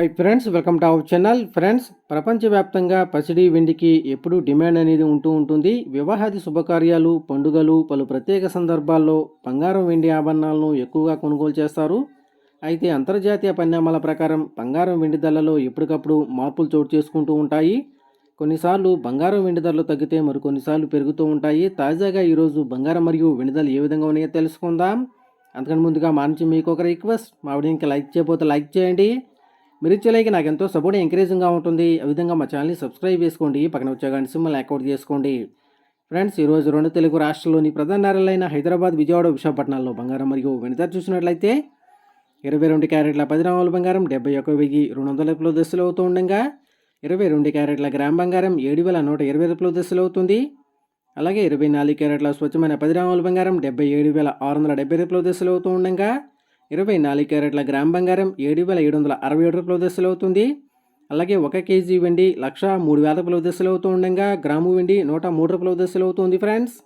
Hi friends welcome to our channel friends ప్రపంచవ్యాప్తంగా పసిడి వెండికి ఎప్పుడూ డిమాండ్ అనేది ఉంటూ ఉంటుంది. వివాహాది శుభకార్యాలు పండుగలు పలు ప్రత్యేక సందర్భాల్లో బంగారం వెండి ఆభరణాలను ఎక్కువగా కొనుగోలు చేస్తారు. అయితే అంతర్జాతీయ పరిణామాల ప్రకారం బంగారం వెండి ధరలలో ఎప్పటికప్పుడు మార్పులు చోటు చేసుకుంటూ ఉంటాయి. కొన్నిసార్లు బంగారం వెండి ధరలు తగ్గితే మరికొన్నిసార్లు పెరుగుతూ ఉంటాయి. తాజాగా ఈరోజు బంగారం మరియు వెండి ధరలు ఏ విధంగా ఉన్నాయో తెలుసుకుందాం. అంతకని ముందుగా మా నుంచి మీకు ఒక రిక్వెస్ట్. మా వీడియోకి లైక్ చేయకపోతే లైక్ చేయండి. మీరు నాకు ఎంతో సపోర్ట్ ఎంకరేజింగ్గా ఉంటుంది. ఆ విధంగా మా ఛానల్ని సబ్స్క్రైబ్ చేసుకోండి. పక్కన వచ్చే గంట సింబల్ యాక్టివేట్ చేసుకోండి. ఫ్రెండ్స్ ఈరోజు రెండు తెలుగు రాష్ట్రాల్లోని ప్రధాన నగరాలైన హైదరాబాద్ విజయవాడ విశాఖపట్నాల్లో బంగారం మరియు వెనుక చూసినట్లయితే ఇరవై రెండు క్యారెట్ల పది గ్రాముల బంగారం డెబ్బై ఒక వెయ్యి రెండు వందల రూపాయల దశలు అవుతూ ఉండగా ఇరవై రెండు క్యారెట్ల గ్రామ్ బంగారం ఏడు వేల నూట ఇరవై రూపాయల దశలు అవుతుంది. అలాగే ఇరవై నాలుగు క్యారెట్ల స్వచ్ఛమైన పది గ్రాముల బంగారం డెబ్బై ఏడు వేల ఆరు వందల డెబ్బై రూపాయల దశలు అవుతూ ఉండగా ఇరవై నాలుగు క్యారెట్ల గ్రామ్ బంగారం ఏడు వేల ఏడు వందల అరవై ఏడు రూపాయల దశలు అవుతుంది. అలాగే ఒక కేజీ వెండి లక్ష మూడు వేల రూపాయల దశలు అవుతూ ఉండగా గ్రాము వెండి నూట మూడు రూపాయల దశలు అవుతుంది ఫ్రెండ్స్